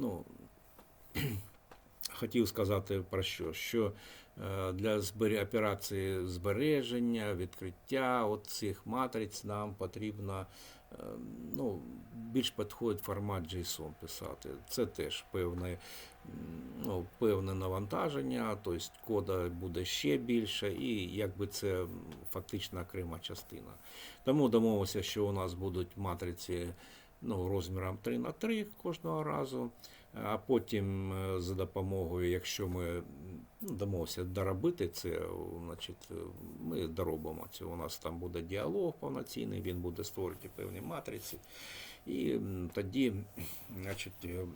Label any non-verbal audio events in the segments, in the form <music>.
ну, <clears throat> хотів сказати про що? Що е, для операції збереження, відкриття от цих матриць нам потрібно е, ну, більш підходить формат JSON писати. Це теж певне, ну, певне навантаження, тобто кода буде ще більше, і якби це фактично окрема частина. Тому домовився, що у нас будуть матриці ну, розміром 3 на 3 кожного разу. А потім е, за допомогою, якщо ми ну, домовимося доробити це, значить, е, ми доробимо це. У нас там буде діалог повноцінний, він буде створювати певні матриці. І тоді значить, е,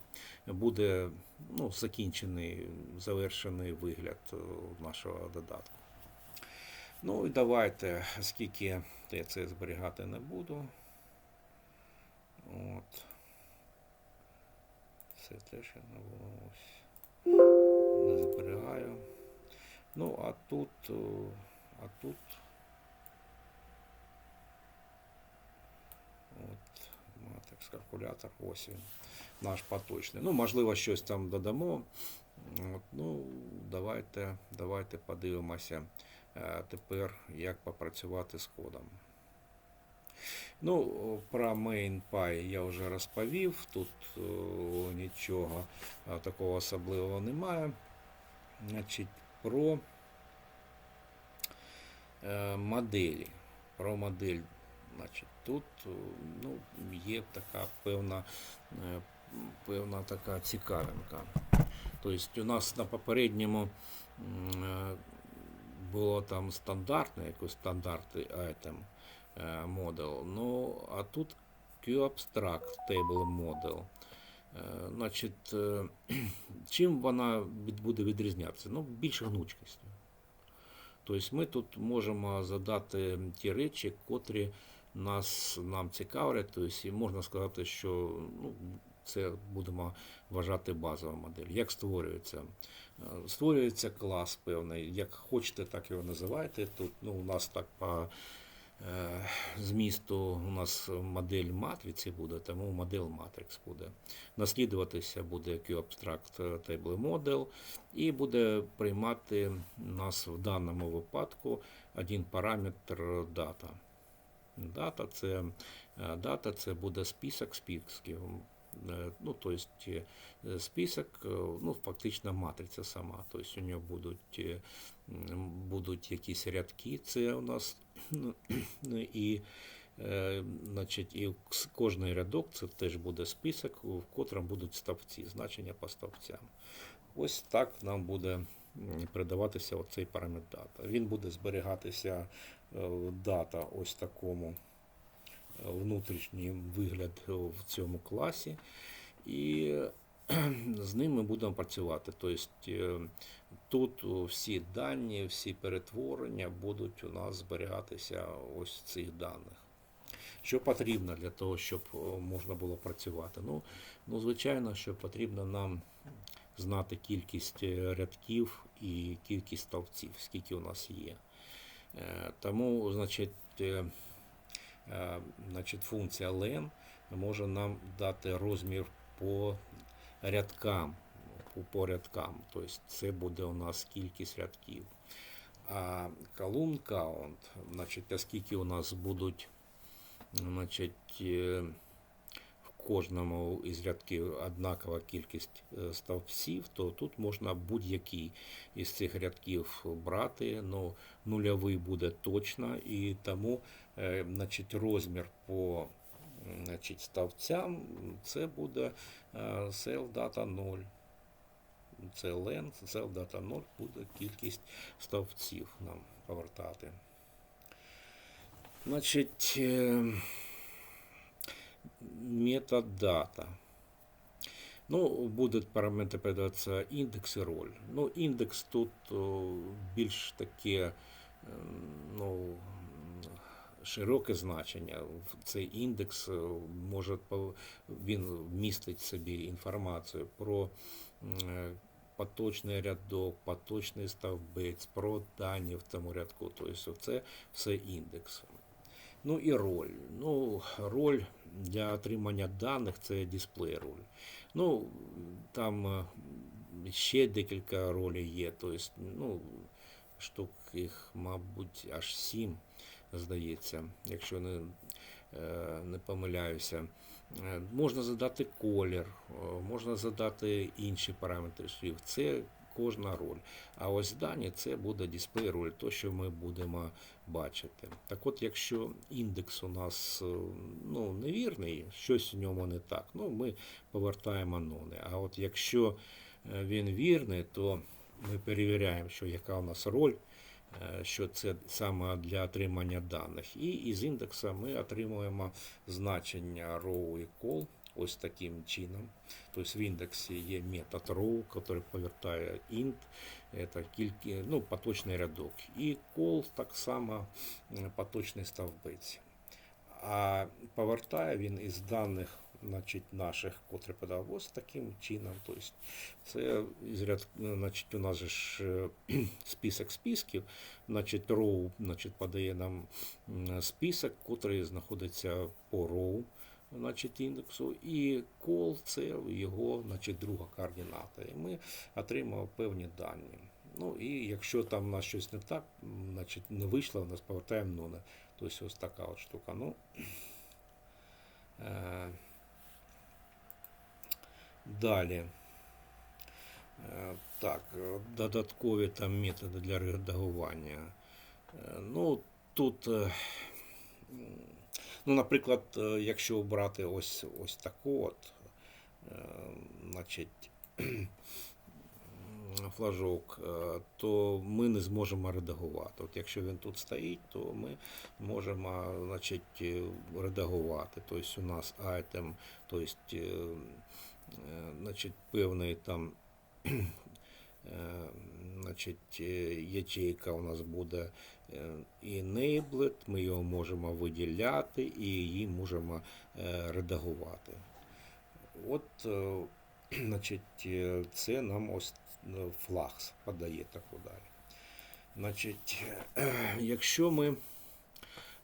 буде ну, закінчений, завершений вигляд нашого додатку. Ну і давайте, оскільки я це зберігати не буду. От. Це теж я не ось. Не зберігаю. Ну, а тут, а тут. От, матрикс калькулятор, ось він. Наш поточний. Ну, можливо, щось там додамо. От, ну, давайте, давайте подивимося е, тепер, як попрацювати з кодом. Ну, про MainPy я вже розповів. Тут о, нічого такого особливого немає. Значить, про е, моделі. Про модель, значить, тут ну, є така певна, е, певна така цікавинка. Тобто у нас на попередньому е, було там стандартне, якийсь стандартний айтем е, model. Ну, а тут QAbstract Table Model. Е, Значить, е, <clears throat> чим вона буде відрізнятися? Ну, більш гнучкістю. Тобто ми тут можемо задати ті речі, котрі нас, нам цікавлять. Тобто, і можна сказати, що ну, це будемо вважати базова модель. Як створюється? Створюється клас певний, як хочете, так його називайте. Тут ну, у нас так по змісту у нас модель матриці буде, тому модель матрикс буде. Наслідуватися буде QAbstract Table Model і буде приймати нас в даному випадку один параметр дата. Дата це, е, дата це буде список списків. Е, Ну, то есть е, список, е, ну, фактично матриця сама. Тобто у нього будуть, будуть якісь рядки, це у нас <clears throat> ну, і, значить, і кожний рядок це теж буде список, в котрому будуть ставці, значення по ставцям. Ось так нам буде передаватися оцей параметр дата. Він буде зберігатися дата ось такому внутрішній вигляд е, в цьому класі. І з ним ми будемо працювати. Тобто е, тут всі дані, всі перетворення будуть у нас зберігатися ось в цих даних. Що потрібно для того, щоб можна було працювати? Ну, ну, звичайно, що потрібно нам знати кількість е, рядків і кількість ставців, скільки у нас є. Е, Тому, значить, е, е, значить, функція len може нам дати розмір по рядкам. По, рядкам. Тобто це буде у нас кількість рядків. А column count, значить, оскільки у нас будуть значить, е, кожному із рядків однакова кількість е, стовпців, то тут можна будь-який із цих рядків брати. Ну, нульовий буде точно, і тому е, значить, розмір по значить, ставцям це буде е, cell data 0. Це len, cell data 0 буде кількість ставців нам повертати. Значить, метод. Ну, будуть параметри передаватися індекс і роль. Ну, індекс тут о, більш таке, ем, ну, широке значення. Цей індекс е, може він містить собі інформацію про е, поточний рядок, поточний стовбець, про дані в цьому рядку. Тобто це все індекс. Ну і роль. Ну, роль, для отримання даних це дисплей роль. Ну, там е, ще декілька ролей є. Тобто, ну, штук їх, мабуть, аж сім, здається, якщо не, е, не помиляюся. Е, Можна задати колір, можна задати інші параметри шрифт. Це кожна роль. А ось дані це буде дисплей роль, то, що ми будемо бачити. Так от, якщо індекс у нас е, ну, невірний, щось в ньому не так, ну, ми повертаємо нони. А от якщо е, він вірний, то ми перевіряємо, що яка у нас роль, е, що це саме для отримання даних. І із індекса ми отримуємо значення row call ось таким чином. Тобто в індексі є метод row, який повертає int, це кілька, ну, поточний рядок. І call так само е, поточний стовбець. А повертає він із даних значить, наших, котрі подав ось таким чином. Тобто це ряд, значить, у нас же ж е, <clears throat> список списків, значить, row значить, подає нам список, котрий знаходиться по row, значить, індексу, і call це його значить, друга координата. І ми отримаємо певні дані. Ну і якщо там у нас щось не так, значить не вийшло, у нас повертаємо нули. Тобто ось така от штука. Ну, е, далі. Е, Так, додаткові там методи для редагування. Е, Ну, тут, е, ну, наприклад, е, якщо обрати ось, ось таку от, е, значить, флажок, е, то ми не зможемо редагувати. От якщо він тут стоїть, то ми можемо значить, редагувати. Тобто у нас item, тобто, значить, певний там значить, ячейка у нас буде е, enabled, ми його можемо виділяти і її можемо е, редагувати. От, е, <clears throat> значить, це нам ось флаг подає так далі. Значить, <clears throat> якщо ми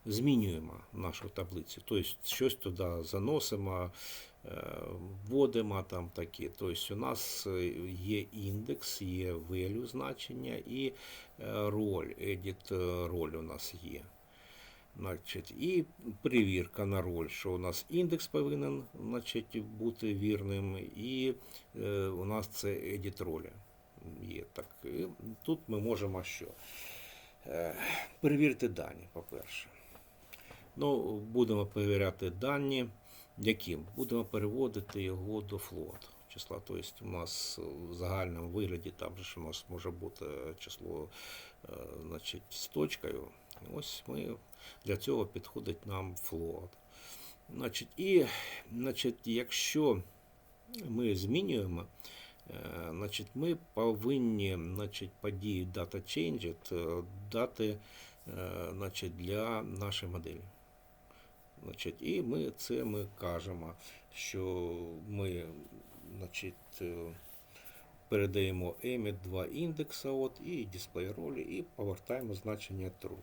змінюємо нашу таблицю, тобто щось туди заносимо, е, вводимо там такі. Тобто у нас е, є індекс, є value значення і е, роль, edit роль у нас є. Значить, і перевірка на роль, що у нас індекс повинен значить, бути вірним, і е, у нас це edit ролі є. Так. І тут ми можемо що? Е, перевірити дані, по-перше. Ну, будемо перевіряти дані, яким? Будемо переводити його до float числа. Тобто у нас в загальному вигляді там же у нас може бути число е, значить, з точкою. Ось ми для цього підходить нам float. Значить, і значить, якщо ми змінюємо, е, значить, ми повинні значить, події data changed е, дати значить, для нашої моделі. Значить, і ми це ми кажемо, що ми значить, е, передаємо emit 2 індекса от, і дисплей ролі, і повертаємо значення true.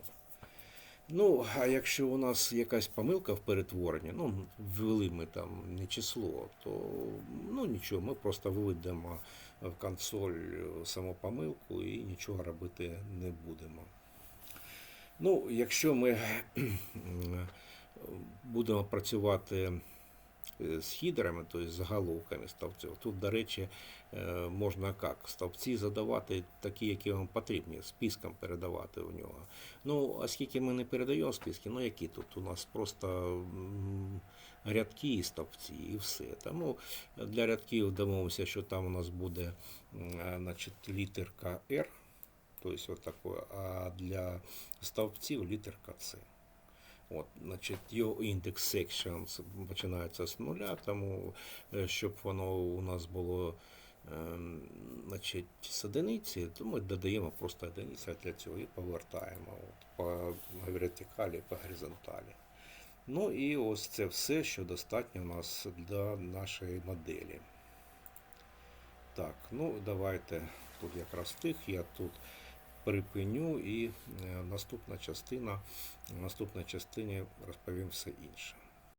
Ну, а якщо у нас якась помилка в перетворенні, ну, ввели ми там не число, то ну нічого, ми просто виведемо в консоль саму помилку і нічого робити не будемо. Ну, якщо ми будемо працювати е, з хідерами, тобто з заголовками стовпців, тут, до речі, е, можна як? Стовпці задавати такі, які вам потрібні, списком передавати в нього. Ну, оскільки ми не передаємо списки, ну які тут? У нас просто рядки і стовпці, і все. Тому для рядків домовимося, що там у нас буде е, значить, літерка R, тобто а для стовпців літерка C. От, значить, його індекс sections починається з нуля, тому е, щоб воно у нас було ем, значить, з одиниці, то ми додаємо просто одиницю для цього і повертаємо от, по вертикалі, по горизонталі. Ну і ось це все, що достатньо у нас для нашої моделі. Так, ну давайте тут якраз тих, я тут припиню і е, наступна частина, в наступній частині розповім все інше.